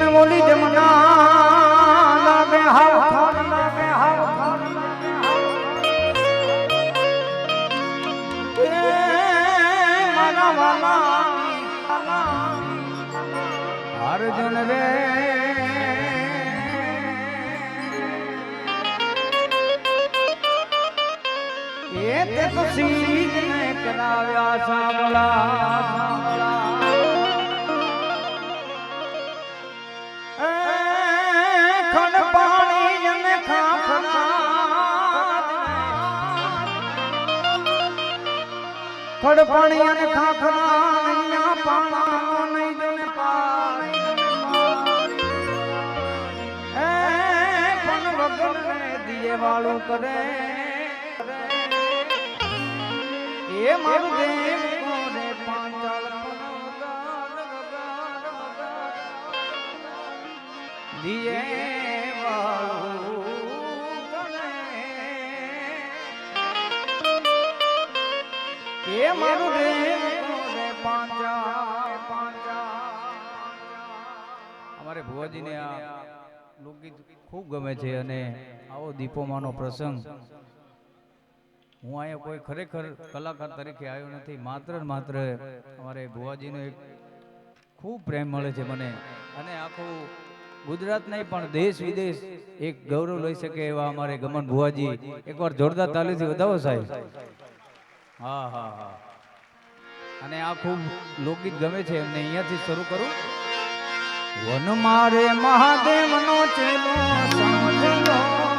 અને ઓલી જમના લાગે હાવ ખાન લાગે હાવ ખાન લાગે મારા વાલા. અર્જુન રે. એ તે તો સીધને કરાવ્યા સાંભળા સાંભળા. ખડ પાણી અને ખાખરા અહીંયા પાણા નહીં જને પાણી એ પણ વગર ને દિયે વાળું કરે. એ મારું દેવ ભુવાજીને આ લોકગીત ખૂબ ગમે છે અને આવો દીપોમાનો પ્રસંગ. હું અહીંયા કોઈ ખરેખર કલાકાર તરીકે આવ્યો નથી, માત્ર ને માત્ર અમારે ભુવાજીનો એક ખૂબ પ્રેમ મળે છે મને. અને આખું ગુજરાત નહીં પણ દેશ વિદેશ એક ગૌરવ લઈ શકે એવા અમારે ગમન ભુવાજી. એકવાર જોરદાર તાલીથી વધાવો સાહેબ. હા હા હા. અને આ ખૂબ લોકગીત ગમે છે એમને અહીંયાથી શરૂ કરું. વન મારે મહાદેવ નો ચેલો સમજલો.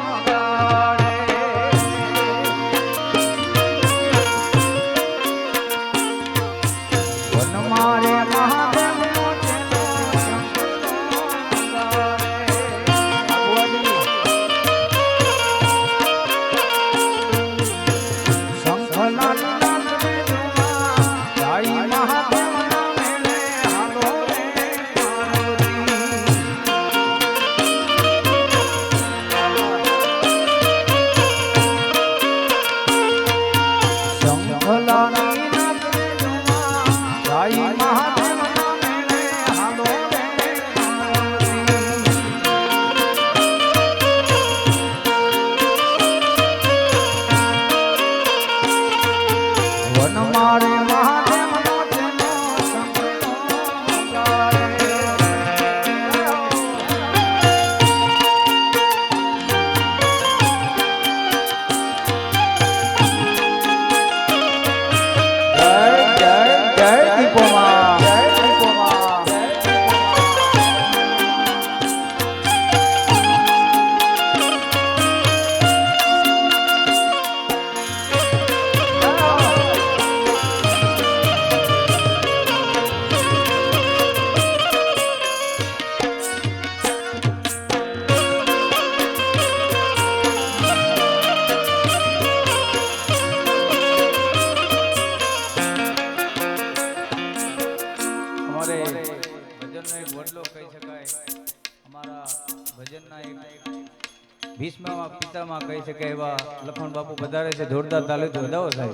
ભીષ્મમાં કહી શકે એવા લખણ બાપુ વધારે છે. જોરદાર તાલીથી વધાવો સાહેબ.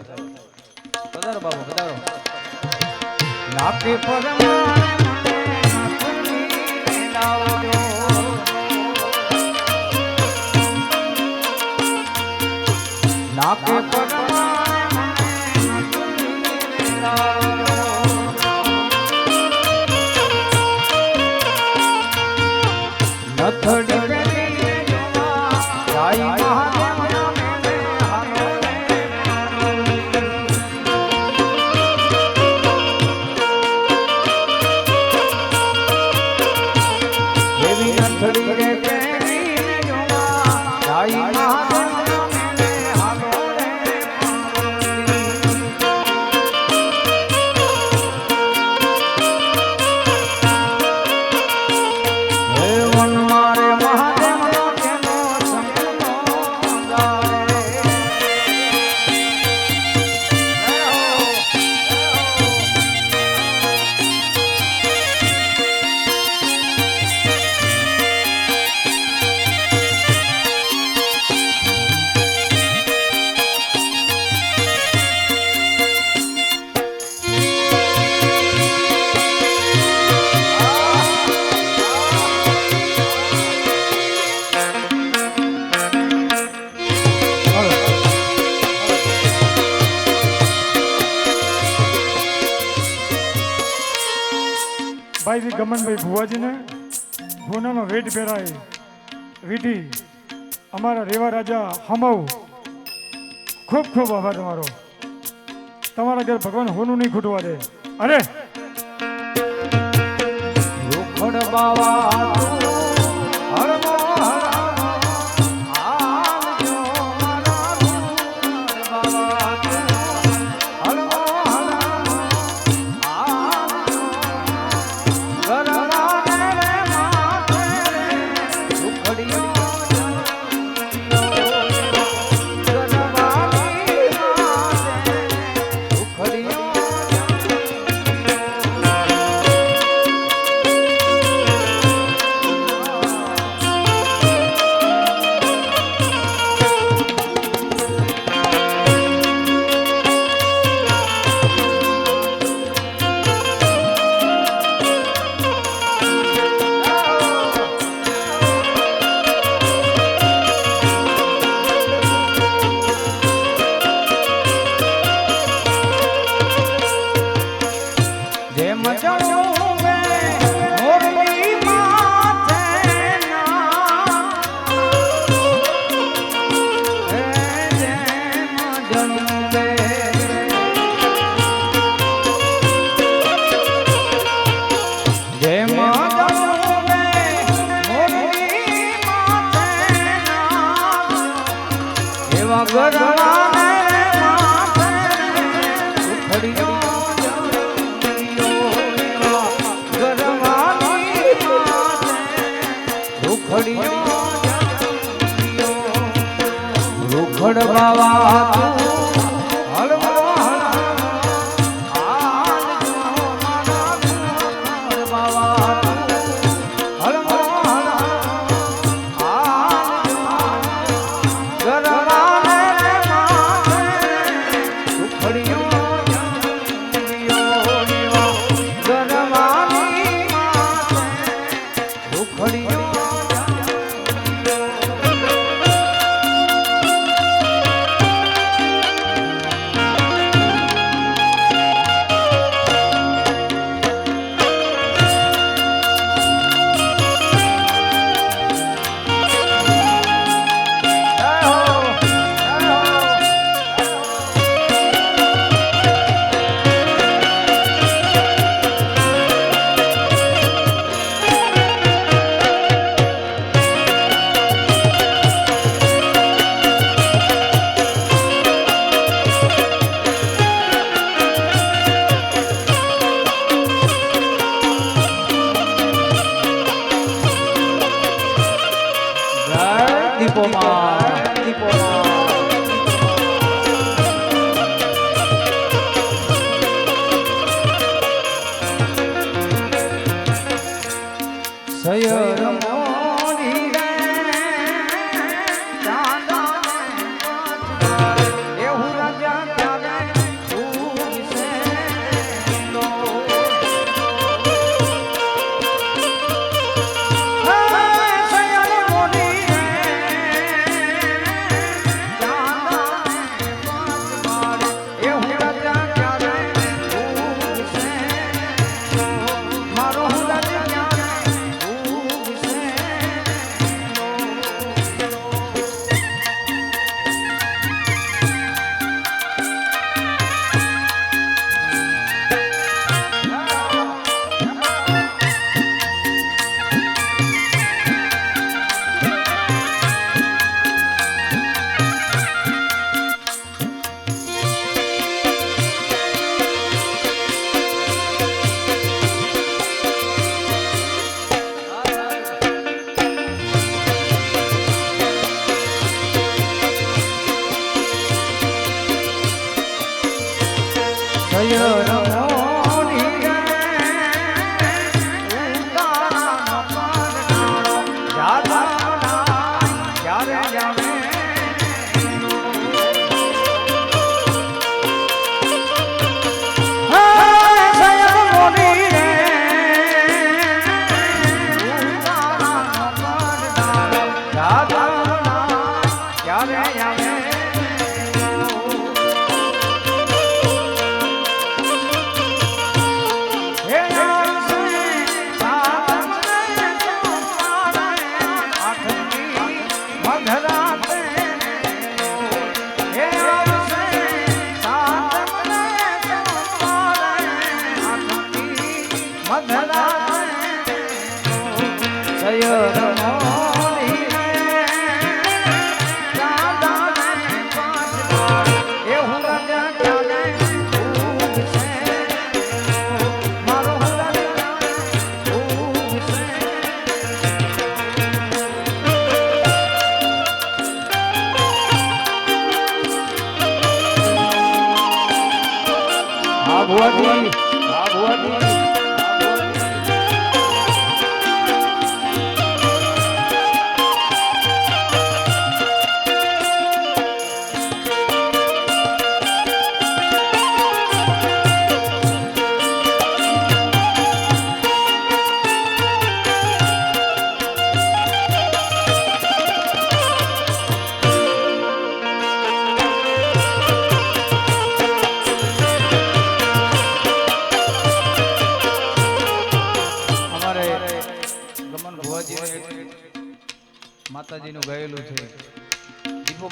વધારો બાપુ, વધારો. નાકે પરમાણે મને હાથની ગમનભાઈ ભુવાજીને ભૂનાનો વેટ પહેરાય. વીટી અમારા રેવા રાજા હમવ. ખૂબ ખૂબ આભાર તમારો. તમારા ઘર ભગવાન હોનું નહીં ખૂટવા દે. અરે! બાવા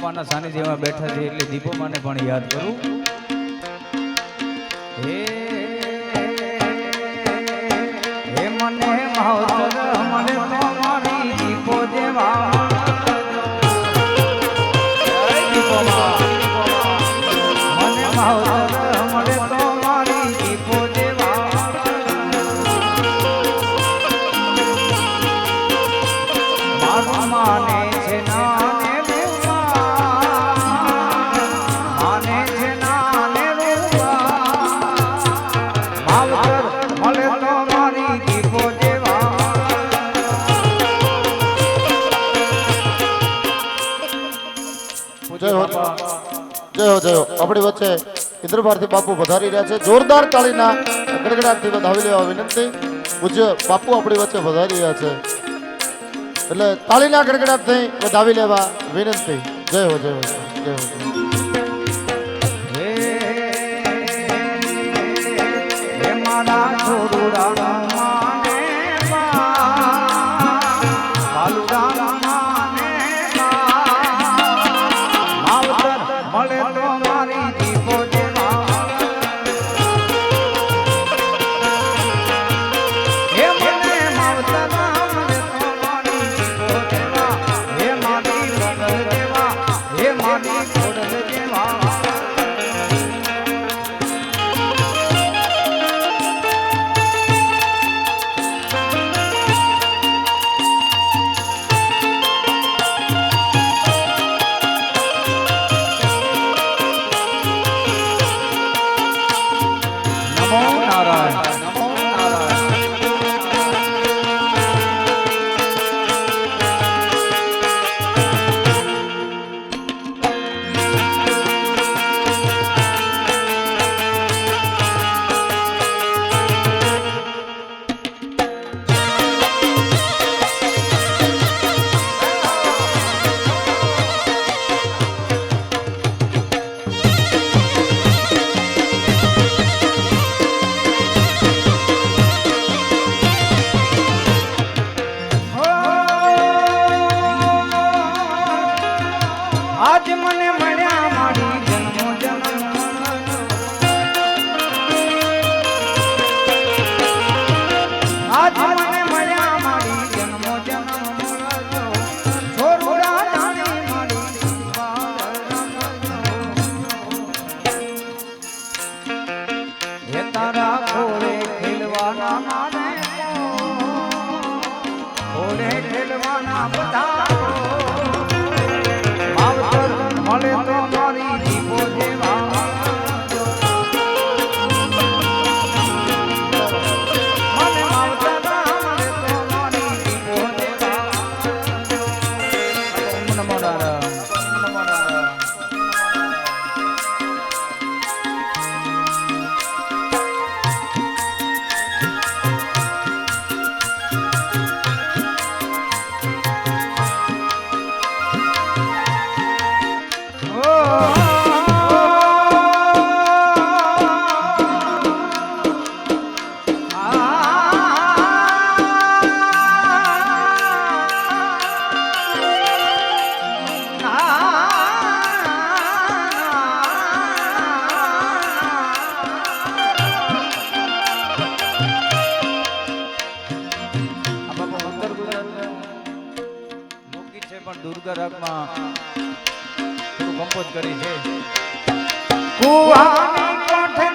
બાપાના સાનિધ્યમાં બેઠા છે એટલે દીપોમાને પણ યાદ કરું. આપણી વચ્ચે ઇન્દ્ર ભારતી બાપુ વધારી રહ્યા છે. જોરદાર તાળીના ગડગડાટથી વધાવી લેવા વિનંતી. પૂજ્ય બાપુ આપણી વચ્ચે વધારી રહ્યા છે. એટલે તાળીના ગડગડાટથી વધાવી લેવા વિનંતી. જય હો જય હો જય હો छोड़ू राणा થોડું કમ્પોઝ કરી છે. કુવાની કોઠે